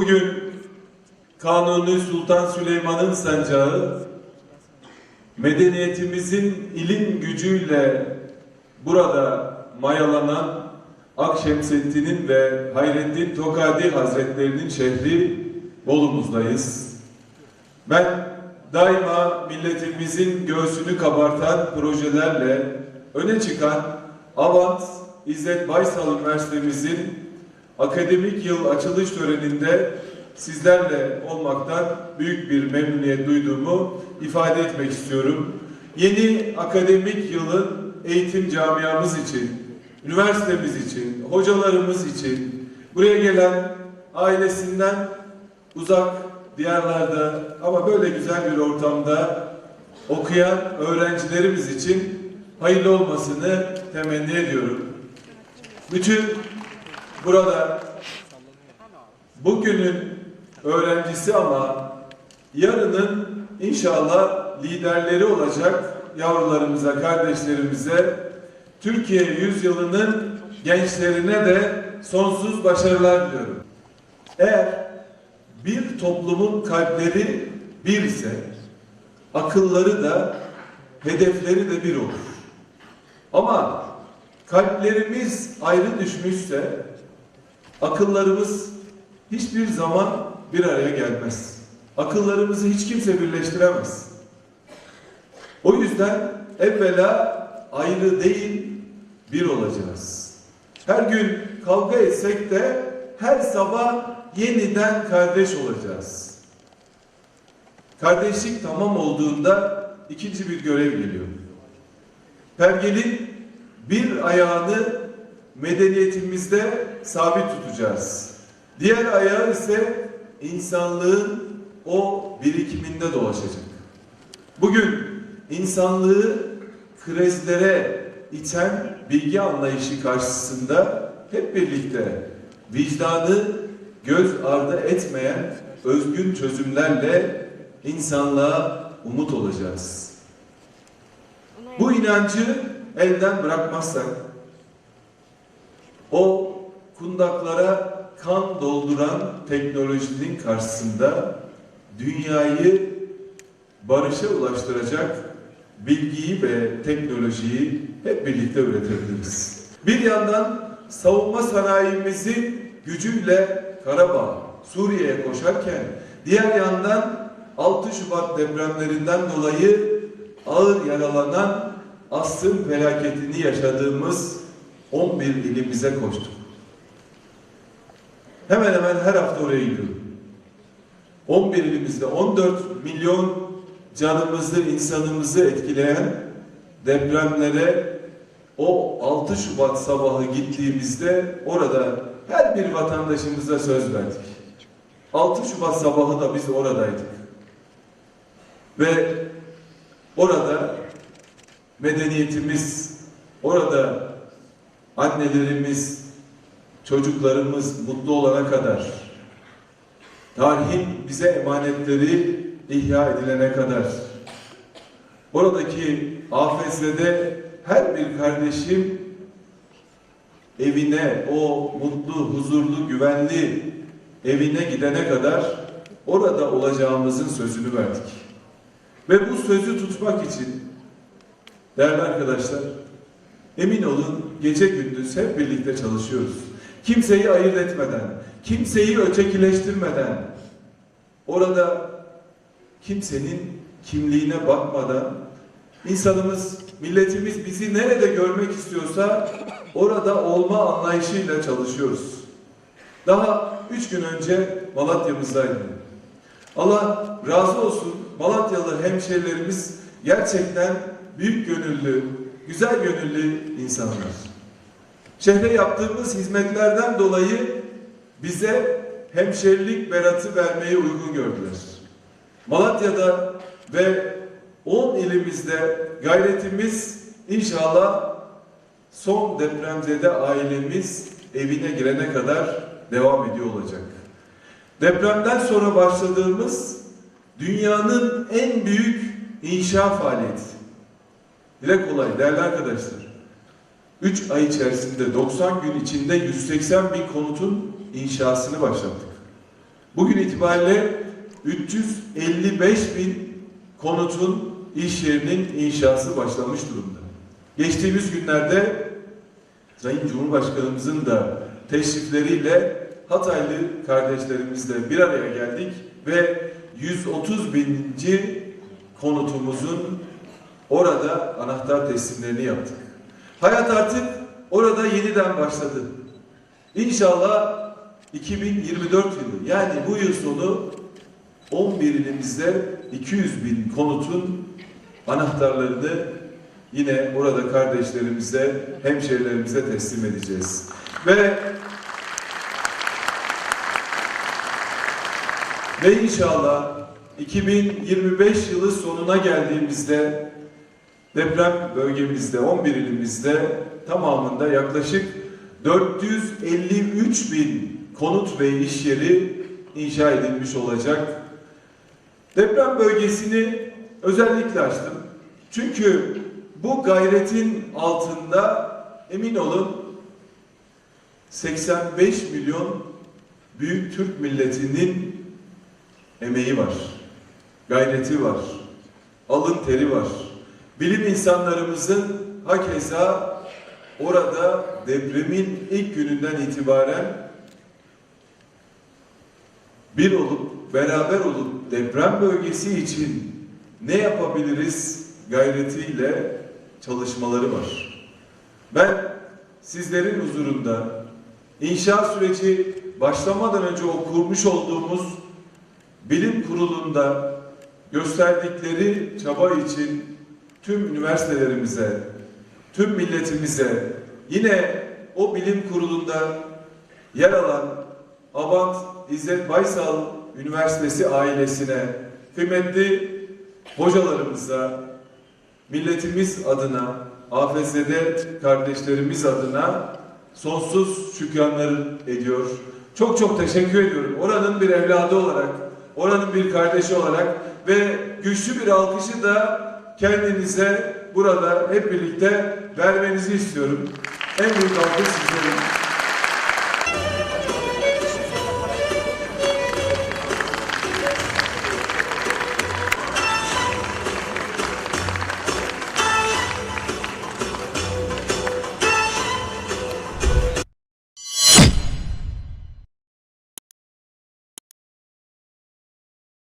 Bugün Kanuni Sultan Süleyman'ın sancağı medeniyetimizin ilim gücüyle burada mayalanan Akşemseddin'in ve Hayreddin Tokadi Hazretlerinin şehri Bolu'muzdayız. Ben daima milletimizin göğsünü kabartan projelerle öne çıkan Avant İzzet Baysal Üniversitemizin akademik yıl açılış töreninde sizlerle olmaktan büyük bir memnuniyet duyduğumu ifade etmek istiyorum. Yeni akademik yılın eğitim camiamız için, üniversitemiz için, hocalarımız için, buraya gelen ailesinden uzak diyarlarda ama böyle güzel bir ortamda okuyan öğrencilerimiz için hayırlı olmasını temenni ediyorum. Bütün burada bugünün öğrencisi ama yarının inşallah liderleri olacak yavrularımıza, kardeşlerimize Türkiye yüzyılının gençlerine de sonsuz başarılar diliyorum. Eğer bir toplumun kalpleri bir ise akılları da hedefleri de bir olur. Ama kalplerimiz ayrı düşmüşse akıllarımız hiçbir zaman bir araya gelmez. Akıllarımızı hiç kimse birleştiremez. O yüzden evvela ayrı değil bir olacağız. Her gün kavga etsek de her sabah yeniden kardeş olacağız. Kardeşlik tamam olduğunda ikinci bir görev geliyor. Pergelin bir ayağını medeniyetimizde sabit tutacağız. Diğer ayağı ise insanlığın o birikiminde dolaşacak. Bugün insanlığı krizlere iten bilgi anlayışı karşısında hep birlikte vicdanı göz ardı etmeyen özgün çözümlerle insanlığa umut olacağız. Bu inancı elden bırakmazsak o kundaklara kan dolduran teknolojinin karşısında dünyayı barışa ulaştıracak bilgiyi ve teknolojiyi hep birlikte üretebiliriz. Bir yandan savunma sanayimizin gücüyle Karabağ, Suriye'ye koşarken diğer yandan 6 Şubat depremlerinden dolayı ağır yaralanan asrın felaketini yaşadığımız 11 ilimize koştuk. Hemen hemen her hafta oraya gidiyorum. 11 ilimizde 14 milyon canımızı, insanımızı etkileyen depremlere o 6 Şubat sabahı gittiğimizde orada her bir vatandaşımıza söz verdik. 6 Şubat sabahı da biz oradaydık. Ve orada medeniyetimiz, orada annelerimiz, çocuklarımız mutlu olana kadar, tarihin bize emanetleri ihya edilene kadar, oradaki afetzede her bir kardeşim evine, o mutlu, huzurlu, güvenli evine gidene kadar orada olacağımızın sözünü verdik. Ve bu sözü tutmak için değerli arkadaşlar, emin olun gece gündüz hep birlikte çalışıyoruz. Kimseyi ayırt etmeden, kimseyi ötekileştirmeden, orada kimsenin kimliğine bakmadan, insanımız, milletimiz bizi nerede görmek istiyorsa orada olma anlayışıyla çalışıyoruz. Daha üç gün önce Malatya'mızdaydım. Allah razı olsun Malatyalı hemşehrilerimiz gerçekten büyük gönüllü, güzel gönüllü insanlar. Şehre yaptığımız hizmetlerden dolayı bize hemşerilik beratı vermeyi uygun gördüler. Malatya'da ve 10 ilimizde gayretimiz inşallah son depremzede ailemiz evine girene kadar devam ediyor olacak. Depremden sonra başladığımız dünyanın en büyük inşa faaliyeti. Dile kolay değerli arkadaşlar. 3 ay içerisinde 90 gün içinde 180 bin konutun inşasını başlattık. Bugün itibariyle 355 bin konutun iş yerinin inşası başlamış durumda. Geçtiğimiz günlerde Sayın Cumhurbaşkanımızın da teşrifleriyle Hataylı kardeşlerimizle bir araya geldik ve 130 bininci konutumuzun orada anahtar teslimlerini yaptık. Hayat artık orada yeniden başladı. İnşallah 2024 yılı yani bu yıl sonu 11 ilimizde 200 bin konutun anahtarlarını yine orada kardeşlerimize, hemşehrilerimize teslim edeceğiz. Ve ve inşallah 2025 yılı sonuna geldiğimizde deprem bölgemizde 11 ilimizde tamamında yaklaşık 453 bin konut ve iş yeri inşa edilmiş olacak. Deprem bölgesini özellikle açtım. Çünkü bu gayretin altında emin olun 85 milyon büyük Türk milletinin emeği var. Gayreti var. Alın teri var. Bilim insanlarımızın hakeza orada depremin ilk gününden itibaren bir olup beraber olup deprem bölgesi için ne yapabiliriz gayretiyle çalışmaları var. Ben sizlerin huzurunda inşa süreci başlamadan önce o kurmuş olduğumuz bilim kurulunda gösterdikleri çaba için tüm üniversitelerimize, tüm milletimize, yine o bilim kurulunda yer alan Abant İzzet Baysal Üniversitesi ailesine, kıymetli hocalarımıza, milletimiz adına, AFS'de kardeşlerimiz adına sonsuz şükranlar ediyor. Çok çok teşekkür ediyorum. Oranın bir evladı olarak, oranın bir kardeşi olarak ve güçlü bir alkışı da kendinize burada hep birlikte vermenizi istiyorum. En büyük alkış sizlerin.